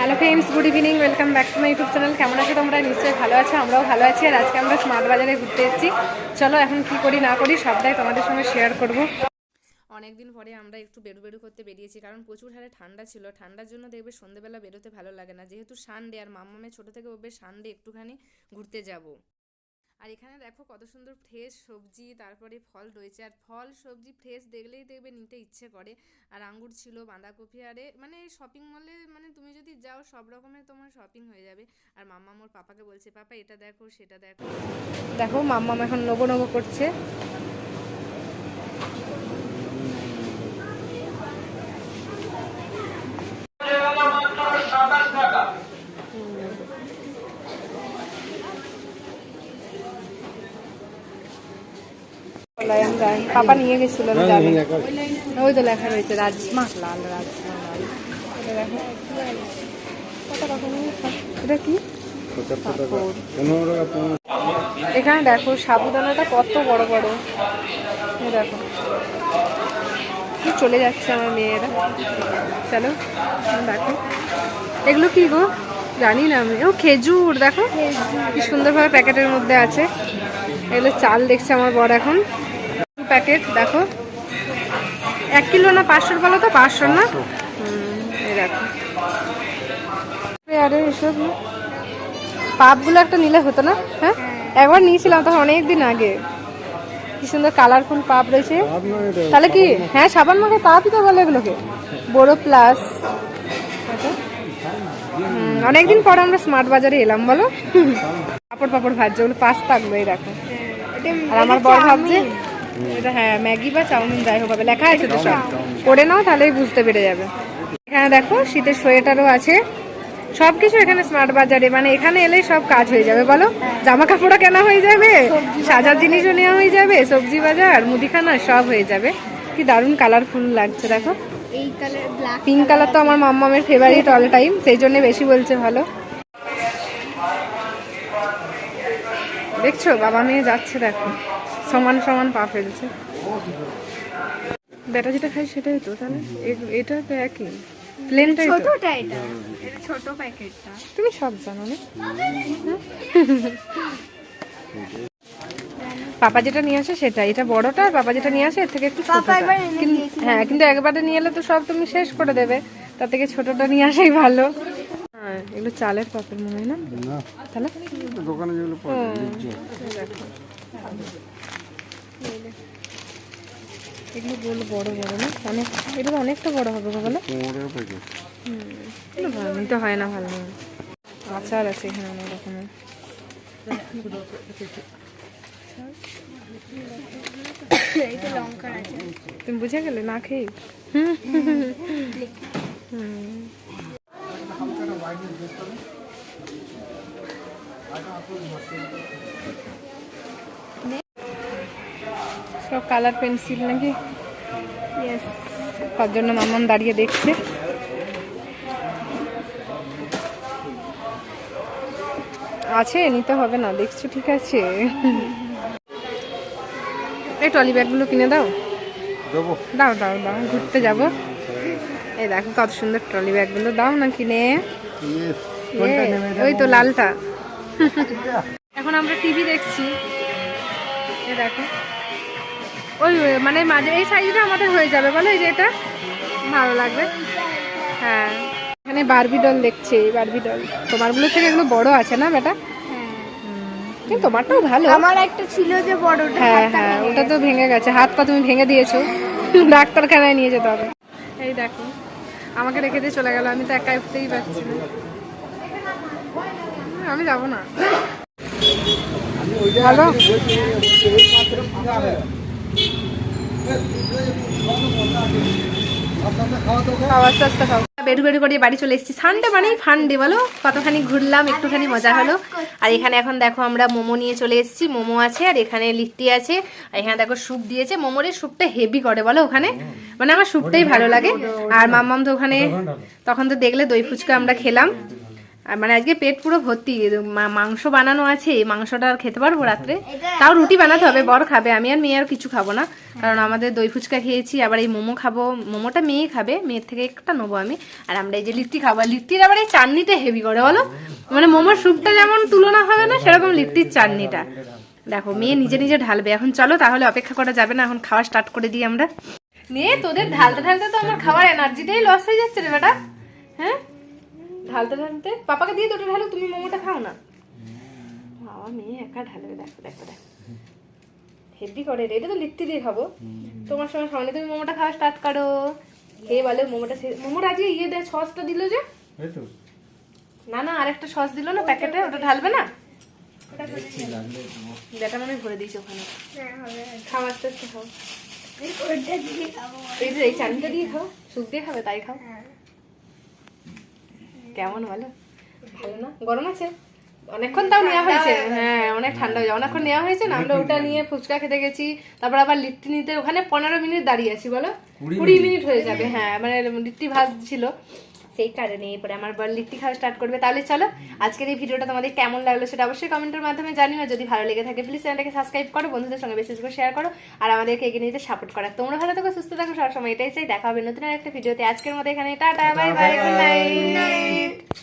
Hello friends good evening welcome back to my YouTube channel কেমন আছো তোমরা? নিশ্চয়ই ভালো আছো, আমরাও ভালো আছি। আর আজকে আমরা স্মার্ট বাজারে ঘুরতে এসেছি। চলো, এখন কি করি, না করি, সবটাই তোমাদের সঙ্গে শেয়ার করব। অনেকদিন পরে আমরা একটু বেরু বেরু করতে বেরিয়েছি, কারণ প্রচুর হারে ঠান্ডা ছিল। ঠান্ডার জন্য দেখবে সন্ধ্যেবেলা বেরোতে ভালো লাগে না। যেহেতু সানডে আর মাম্মামে ছোটো থেকে ওবে সানডে একটুখানি ঘুরতে যাব। আর এখানে দেখো কত সুন্দর ফ্রেশ সবজি, তারপরে ফল রয়েছে। আর ফল, সবজি, ফ্রেশ দেখলেই দেখবে নিতে ইচ্ছে করে। আর আঙ্গুর ছিল, বাঁধাকপি, আরে মানে শপিং মলে মানে তুমি যদি যাও, সব রকমের তোমার শপিং হয়ে যাবে। আর মাম্মা মোর পাপাকে বলছে, পাপা, এটা দেখো, সেটা দেখো। দেখো, মাম্মাম এখন নবো নবো করছে। আমি পাপা নিয়ে গেছিল আমি যাবে ওই তো লেখা রয়েছে রাজমা লাল রাজমা লাল এটা কি? এখানে দেখো সাবুদানাটা কত বড় বড়। দেখো। চলে যাচ্ছে আমার মেয়েরা। চলো দেখো। এগুলো কি গো? জানি না আমি। ও খেজুর দেখো। কি সুন্দরভাবে প্যাকেটের মধ্যে আছে। এগুলো চাল দেখছে আমার বড় এখন। প্যাকেট দেখো। এক কিলো না পাঁচশোর বলো তো পাঁচশো। না এই দেখো। আরে এসব পাপগুলো একটা নিলে হতো না? হ্যাঁ? একবার নিয়েছিলাম তখন অনেক দিন আগে। কি সুন্দর কালারফুল পাপ রয়েছে। তাহলে কি? হ্যাঁ সাবান মাখে পাপই তো বলে এগুলোকে। বড় প্লাস অনেকদিন পর আমরা স্মার্ট বাজারে এলাম বলো? পাপড় পাপড় ভাজছে ওগুলো পাস্তা গুলো এই দেখো। আর আমার বড় ভাবছে এটা হ্যাঁ ম্যাগি বা চাউমিন যাই হোক হবে লেখা আছে তো সব। করে নাও তাহলেই বুঝতে পেরে যাবে। এখানে দেখো শীতের সোয়েটারও আছে। সব কিছু এখানে স্মার্ট বাজারে মানে এখানে এলেই সব কাজ হয়ে যাবে বলো? জামা কাপড়ও কেনা হয়ে যাবে সাজার জিনিসও নেওয়া হয়ে যাবে সবজি বাজার মুদিখানা সব হয়ে যাবে। কি দারুণ কালারফুল লাগছে দেখো। এই কালার পিঙ্ক কালার তো আমার মাম্মামের ফেভারিট অল টাইম সেই জন্য বেশি বলছে ভালো। দেখছ? বাবা মেয়ে যাচ্ছে দেখো। সমান সমান পা ফেলছে। বেটা যেটা খাই সেটাই তো তাহলে? এটা তো একই। প্লেনটাই ছোটটা এটা। এটা ছোট প্যাকেটটা। তুমি সব জানো না। পাপা যেটা নিয়ে আসে সেটা এটা বড়টা আর পাপা যেটা নিয়ে আসে এর থেকে একটু। হ্যাঁ কিন্তু একবারে নিয়ে এলে তো সব তুমি শেষ করে দেবে। তার থেকে ছোটটা নিয়ে আসাই ভালো। হ্যাঁ এগুলো চালের পাপড় মনে হয় না? তাহলে? দোকানে যেগুলো দেখো। এগুলো বল বড় বড় না? অনেক অনেকটা বড় হবে বলো। নিতে হয় না ভালো আচার আছে এখানে অনেক রকমের। তো তুমি বুঝে গেলে না খেয়ে? সব কালার পেন্সিল নাকি? ইয়েস তার জন্য মামন দাঁড়িয়ে দেখছে। আছে নিতে হবে না দেখছ ঠিক আছে। এই ট্রলি ব্যাগগুলো কিনে দাও। দাও দাও দাও ঘুরতে যাব। এই দেখো কত সুন্দর ট্রলি ব্যাগগুলো দাও না কিনে। ওই তো লালটা। এখন আমরা টিভি দেখছি। এ দেখো। ওই মানে মাঝে এই সাইজটা আমাদের হয়ে যাবে। বলো এই যে এটা। ভালো লাগবে। হ্যাঁ। এখানে বারবি ডল দেখছে এই বারবি ডল তোমারগুলো থেকে এগুলো বড় আছে না বেটা? হ্যাঁ। কিন্তু তোমারটাও ভালো। আমার একটা ছিল যে বড়টা হ্যাঁ হ্যাঁ ওটা তো ভেঙে গেছে। হাত পা তুমি ভেঙে দিয়েছ। ডাক্তারখানায় নিয়ে যেতে হবে। এই দেখো। আমাকে রেখে দিয়ে চলে গেল, আমি তো একা উঠতেই পারছি আমি যাব না। ভালো খাও বেরু বেরু করে বাড়ি চলে এসেছি। সানডে মানেই ফান্ডে বলো? কতখানি ঘুরলাম, একটুখানি মজা হলো। আর এখানে এখন দেখো আমরা মোমো নিয়ে চলে এসেছি। মোমো আছে, আর এখানে লিট্টি আছে। আর এখানে দেখো স্যুপ দিয়েছে। মোমোর স্যুপটা হেভি করে বলো ওখানে। মানে আমার স্যুপটাই ভালো লাগে। আর মাম্মাম তো ওখানে, তখন তো দেখলে দই ফুচকা আমরা খেলাম। আর মানে আজকে পেট পুরো ভর্তি মা- মাংস বানানো আছে এই মাংসটা আর খেতে পারব রাত্রে। তাও রুটি বানাতে হবে বর খাবে আমি আর মেয়ে আর কিছু খাব না। কারণ আমাদের দই ফুচকা খেয়েছি আবার এই মোমো খাব মোমোটা মেয়ে খাবে মেয়ের থেকে একটা নেব আমি। আর আমরা এই যে লিট্টি খাব আর লিট্টির আবার এই চাটনিটা হেভি করে বলো? মানে মোমোর স্যুপটা যেমন তুলনা হবে না সেরকম লিট্টির চাটনিটা। দেখো মেয়ে নিজে নিজে ঢালবে। এখন চলো তাহলে অপেক্ষা করা যাবে না এখন খাওয়া স্টার্ট করে দিই আমরা। নিয়ে তোদের ঢালতে ঢালতে তো আমার খাওয়ার এনার্জিটাই লস হয়ে যাচ্ছে রে বেটা। হ্যাঁ? ঢালতে ঢালতে পাপাকে দিয়ে দুটো ঢালো তুমি মোমোটা খাও না। বাবা মেয়ে একা ঢালবে দেখো দেখো দেখো। হেভি করে রে এটা তো লিট্টি দিয়ে খাব। তোমার সঙ্গে সামনে তুমি মোমোটা খাওয়া স্টার্ট করো। খেয়ে বলে মোমোটা সে- মোমোর আজকে ইয়ে দেয় সসটা দিল যে? না না আরেকটা সস দিল না প্যাকেটে ওটা ঢালবে না? যেটা মনে হয় ভরে দিয়েছে ওখানে। হ্যাঁ খাও আস্তে আস্তে খাও। ওইটা দিয়ে খাব। এই যে এই চাটনিটা দিয়ে খাও। সুপ দিয়ে খাবে তাই খাও। হ্যাঁ। কেমন বলো? ভালো না? গরম আছে? অনেকক্ষণ তাও নেওয়া হয়েছে। হ্যাঁ অনেক ঠান্ডা হয়েছে। অনেকক্ষণ নেওয়া হয়েছে না? আমরা ওটা নিয়ে ফুচকা খেতে গেছি। তারপর আবার লিট্টি নিতে ওখানে পনেরো মিনিট দাঁড়িয়ে আছি বলো? কুড়ি মিনিট। হয়ে যাবে হ্যাঁ মানে লিট্টি ভাজ ছিল সেই কারণে এরপরে আমার বর লিট্টি খাওয়া স্টার্ট করবে। তাহলে চলো আজকের এই ভিডিওটা তোমাদের কেমন লাগল সেটা অবশ্যই কমেন্টের মাধ্যমে জানিও। যদি ভালো লেগে থাকে প্লিজ চ্যানেলটাকে সাবস্ক্রাইব করো বন্ধুদের সঙ্গে বেশি করে শেয়ার করো আর আমাদেরকে এগিয়ে নিতে সাপোর্ট করা। তোমরা ভালো থাকো সুস্থ থাকো সবসময় এটাই চাই। দেখা হবে নতুন একটা ভিডিওতে। আজকের মতো এখানে tata bye bye good night